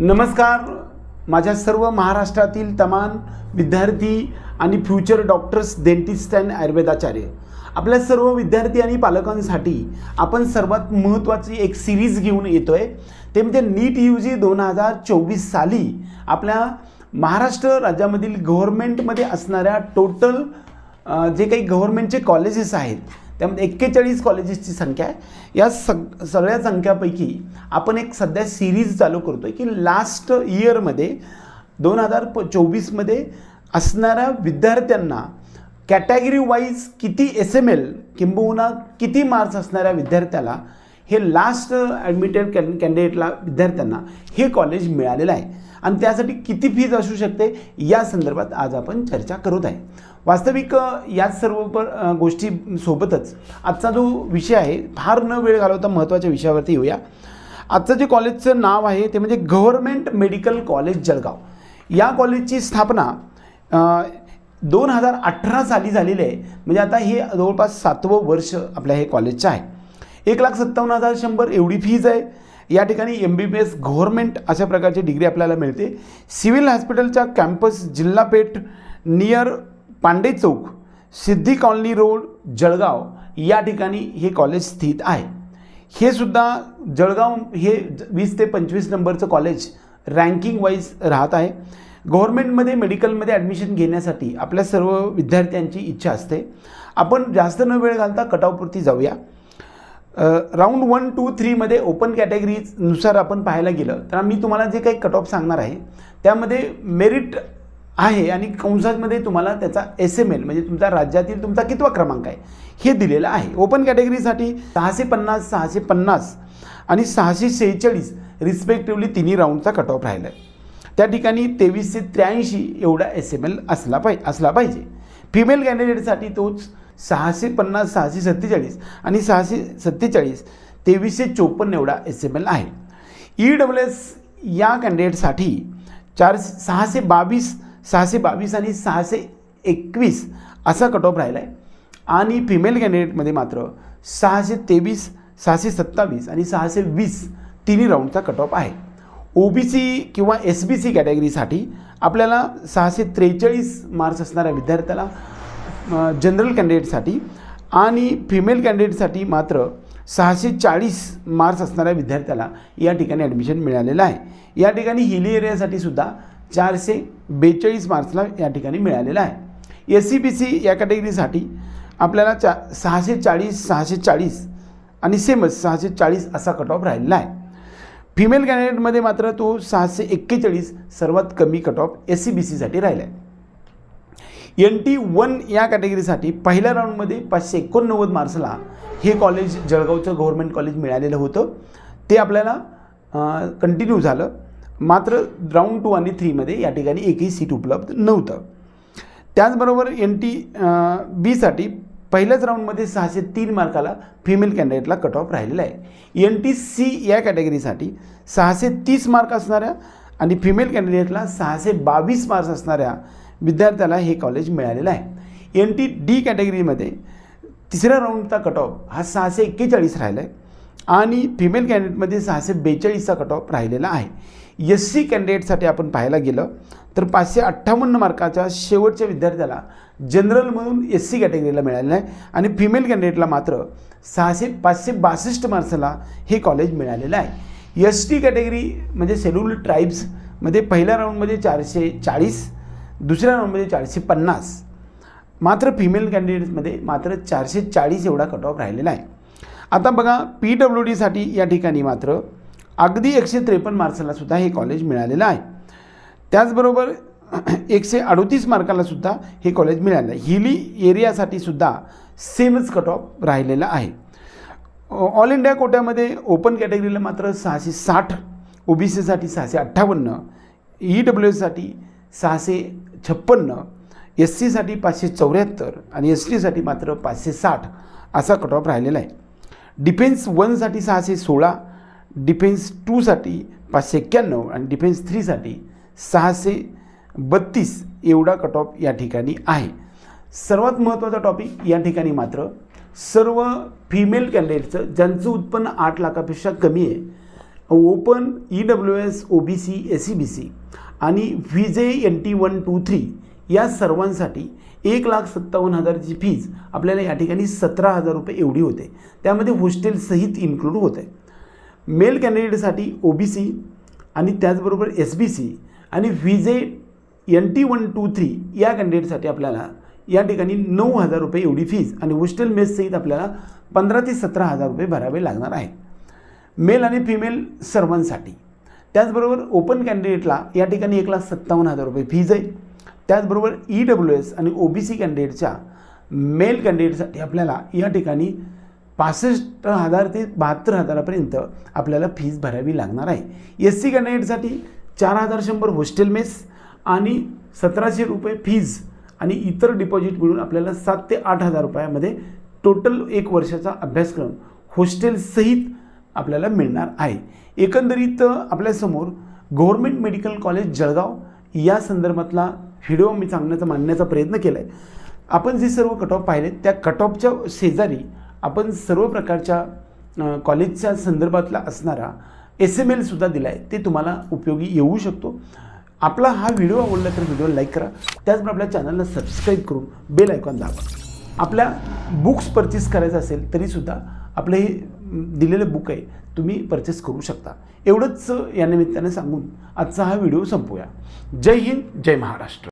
नमस्कार. माझ्या सर्व महाराष्ट्रातील तमाम विद्यार्थी आणि फ्युचर डॉक्टर्स डेंटिस्ट अँड आयुर्वेदाचार्य आपल्या सर्व विद्यार्थी आणि पालकांसाठी आपण सर्वात महत्त्वाची एक सिरीज घेऊन येतो आहे ते म्हणजे नीट यू जी दोन हजार चोवीस साली आपल्या महाराष्ट्र राज्यामधील गव्हर्मेंटमध्ये असणाऱ्या टोटल जे काही गव्हर्मेंटचे कॉलेजेस आहेत त्यामध्ये एक्केचाळीस कॉलेजेसची संख्या आहे. या सग सगळ्या संख्यापैकी आपण एक सध्या सिरीज चालू करतो आहे की लास्ट इयरमध्ये दोन हजार प चोवीसमध्ये असणाऱ्या विद्यार्थ्यांना कॅटेगरी वाईज किती एस एम एल किंबहुना किती मार्क्स असणाऱ्या विद्यार्थ्याला हे लास्ट ॲडमिटेड कॅन कॅन्डिडेटला विद्यार्थ्यांना हे कॉलेज मिळालेलं आहे. आणि त्यासाठी किती फीज असू शकते या संदर्भात आज आपण चर्चा करत आहे. वास्तविक याच सर्व गोष्टी सोबतच आजचा जो विषय आहे फार न वेळ घालवता महत्त्वाच्या विषयावरती येऊया. आजचं जे कॉलेजचं नाव आहे ते म्हणजे गव्हर्मेंट मेडिकल कॉलेज जळगाव. या कॉलेजची स्थापना दोन हजार अठरा साली झालेली आहे. म्हणजे आता हे जवळपास सातवं वर्ष आपल्या हे कॉलेजचं आहे. एक लाख सत्तावन्न हजार शंभर एवढी फीज आहे. या ठिकाणी M B B S government अशा प्रकारची डिग्री आपल्याला मिळते. सिव्हिल हॉस्पिटलच्या campus Jilhapeth near Pande Chowk Siddhi colony road Jalgaon या ठिकाणी हे कॉलेज स्थित आहे. हे सुद्धा जळगाव हे वीस ते पंचवीस नंबरचं कॉलेज रँकिंग वाईज राहत आहे. गव्हर्मेंटमध्ये मेडिकलमध्ये ॲडमिशन घेण्यासाठी आपल्या सर्व विद्यार्थ्यांची इच्छा असते. आपण जास्त न वेळ घालता कटावपुरती जाऊया. राऊंड वन टू थ्रीमध्ये ओपन कॅटेगरीनुसार आपण पाहायला गेलं तर मी तुम्हाला जे काही कट ऑफ सांगणार आहे त्यामध्ये मेरिट आहे आणि कंसामध्ये तुम्हाला त्याचा एस एम एल म्हणजे तुमचा राज्यातील तुमचा कितवा क्रमांक आहे हे दिलेलं आहे. ओपन कॅटेगरीसाठी सहाशे पन्नास सहाशे पन्नास आणि सहाशे सेहेचाळीस रिस्पेक्टिव्हली तिन्ही राऊंडचा कट ऑफ राहिला आहे त्या ठिकाणी तेवीसशे त्र्याऐंशी एवढा एस एम एल असला पाहिजे असला पाहिजे. फिमेल कॅन्डिडेटसाठी तोच सहाशे पन्नास सहाशे सत्तेचाळीस आणि सहाशे सत्तेचाळीस तेवीसशे चोपन्न एवढा एस एम एल आहे. ई डब्ल्यू एस या कॅन्डिडेटसाठी चार सहाशे बावीस सहाशे बावीस आणि सहाशे एकवीस असा कट ऑफ राहिला आहे आणि फिमेल कॅन्डिडेटमध्ये मात्र सहाशे तेवीस सहाशे सत्तावीस आणि सहाशे वीस तिन्ही राऊंडचा कट ऑफ आहे. ओ बी सी किंवा एस बी सी कॅटेगरीसाठी आपल्याला सहाशे त्रेचाळीस मार्क्स असणाऱ्या विद्यार्थ्याला जनरल कॅन्डिडेटसाठी आणि फिमेल कॅन्डिडेटसाठी मात्र सहाशे चाळीस मार्क्स असणाऱ्या विद्यार्थ्याला या ठिकाणी ॲडमिशन मिळालेलं आहे. या ठिकाणी हिली एरियासाठी सुद्धा चारशे बेचाळीस मार्क्सला या ठिकाणी मिळालेलं आहे. एस सी बी सी या कॅटेगरीसाठी आपल्याला चा सहाशे चाळीस सहाशे चाळीस आणि सेमच सहाशे चाळीस असा कट ऑफ राहिलेला आहे. फिमेल कॅन्डिडेटमध्ये मात्र तो सहाशे एक्केचाळीस सर्वात कमी cut off S C B सीसाठी राहिला आहे एन टी वन या कॅटेगरीसाठी पहिल्या राऊंडमध्ये पाचशे एकोणनव्वद मार्क्सला हे कॉलेज जळगावचं गव्हर्मेंट कॉलेज मिळालेलं होतं. ते आपल्याला कंटिन्यू झालं. मात्र राऊंड टू आणि थ्रीमध्ये या ठिकाणी एकही सीट उपलब्ध नव्हतं. त्याचबरोबर एन टी बीसाठी पहिल्याच राऊंडमध्ये सहाशे तीन मार्काला फिमेल कॅन्डिडेटला कट ऑफ राहिलेला आहे. एन टी सी या कॅटेगरीसाठी सहाशे तीस मार्क असणाऱ्या आणि फिमेल कॅन्डिडेटला सहाशे बावीस मार्क्स असणाऱ्या विद्यार्थ्याला हे कॉलेज मिळालेलं आहे. एन टी डी कॅटेगरीमध्ये तिसऱ्या राऊंडचा कट ऑफ हा सहाशे एक्केचाळीस राहिला आहे आणि फिमेल कॅन्डिडेटमध्ये सहाशे बेचाळीसचा कट ऑफ राहिलेला आहे. एस सी कॅन्डिडेटसाठी आपण पाहायला गेलं तर पाचशे अठ्ठावन्न मार्काच्या शेवटच्या विद्यार्थ्याला जनरलमधून एस सी कॅटेगरीला मिळालेलं आहे. आणि फिमेल कॅन्डिडेटला मात्र सहाशे पाचशे बासष्ट मार्क्सला हे कॉलेज मिळालेलं आहे. एस टी कॅटेगरी म्हणजे शेड्यूल्ड ट्राईब्समध्ये पहिल्या राऊंडमध्ये चारशे चाळीस दुसऱ्या राऊंडमध्ये चारशे पन्नास. मात्र फिमेल कॅन्डिडेट्समध्ये मात्र चारशे चाळीस एवढा कट ऑफ राहिलेला आहे. आता बघा पी डब्ल्यू डीसाठी या ठिकाणी मात्र अगदी एकशे त्रेपन्न मार्क्सलासुद्धा हे कॉलेज मिळालेलं आहे. त्याचबरोबर एकशे अडोतीस मार्कालासुद्धा हे कॉलेज मिळालं आहे हिली एरियासाठी सुद्धा सेमच कट ऑफ राहिलेला आहे. ऑल इंडिया कोट्यामध्ये ओपन कॅटेगरीला मात्र सहाशे साठ ओ बी सीसाठी सहाशे अठ्ठावन्न ई डब्ल्यू एससाठी सहाशे छप्पन्न एस सीसाठी पाचशे चौऱ्याहत्तर आणि एस टीसाठी मात्र पाचशे साठ असा कट ऑफ राहिलेला आहे. डिफेन्स वनसाठी सहाशे सोळा डिफेन्स टूसाठी पाचशे एक्क्याण्णव आणि डिफेन्स थ्रीसाठी सहाशे बत्तीस एवढा कट ऑफ या ठिकाणी आहे. सर्वात महत्त्वाचा टॉपिक या ठिकाणी मात्र सर्व फिमेल कॅन्डिडेटचं ज्यांचं उत्पन्न आठ लाखापेक्षा कमी आहे open E W S O B C S C B C आणि V J N T one two three या सर्वांसाठी एक लाख सत्तावन्न हजारची फीज आपल्याला या ठिकाणी सतरा हजार रुपये एवढी होते. त्यामध्ये हॉस्टेलसहित इन्क्लूड होते. मेल कॅन्डिडेटसाठी ओ बी सी आणि त्याचबरोबर एस बी सी आणि V J N T one two three या कॅन्डिडेटसाठी आपल्याला या ठिकाणी नऊ हजार रुपये एवढी फीज आणि हॉस्टेल मेससहित आपल्याला पंधरा ते सतरा हजार रुपये भरावे लागणार आहेत. मेल आणि फिमेल सर्वांसाठी. त्याचबरोबर ओपन कॅन्डिडेटला या ठिकाणी एक लाख सत्तावन्न हजार रुपये फीज आहे त्याचबरोबर ई डब्ल्यू एस आणि ओ बी सी कॅन्डिडेटच्या मेल कॅन्डिडेटसाठी आपल्याला या ठिकाणी पासष्ट हजार ते बहात्तर हजारापर्यंत आपल्याला फीज भरावी लागणार आहे. एस सी कॅन्डिडेटसाठी चार हजार शंभर हॉस्टेल मेस आणि सतराशे रुपये फीज आणि इतर डिपॉझिट मिळून आपल्याला सात ते आठ हजार रुपयामध्ये टोटल एक वर्षाचा अभ्यासक्रम हॉस्टेलसहित आपल्याला मिळणार आहे. एकंदरीत आपल्यासमोर गव्हर्मेंट मेडिकल कॉलेज जळगाव या संदर्भातला व्हिडिओ मी सांगण्याचा मांडण्याचा प्रयत्न केला आहे आपण जे सर्व कट ऑफ पाहिले त्या कट ऑफच्या शेजारी आपण सर्व प्रकारच्या कॉलेजच्या संदर्भातला असणारा एस एम एलसुद्धा दिला आहे ते तुम्हाला उपयोगी येऊ शकतो. आपला हा व्हिडिओ आवडला तर व्हिडिओ लाईक करा. त्याचबरोबर आपल्या चॅनलला सबस्क्राईब करून बेल आयकॉन दाबा. आपल्या बुक्स परचेस करायचं असेल तरीसुद्धा आपलं हे दिलेलं बुक आहे तुम्ही परचेस करू शकता. एवढंच या निमित्ताने सांगून आजचा हा व्हिडिओ संपूया. जय हिंद जय महाराष्ट्र.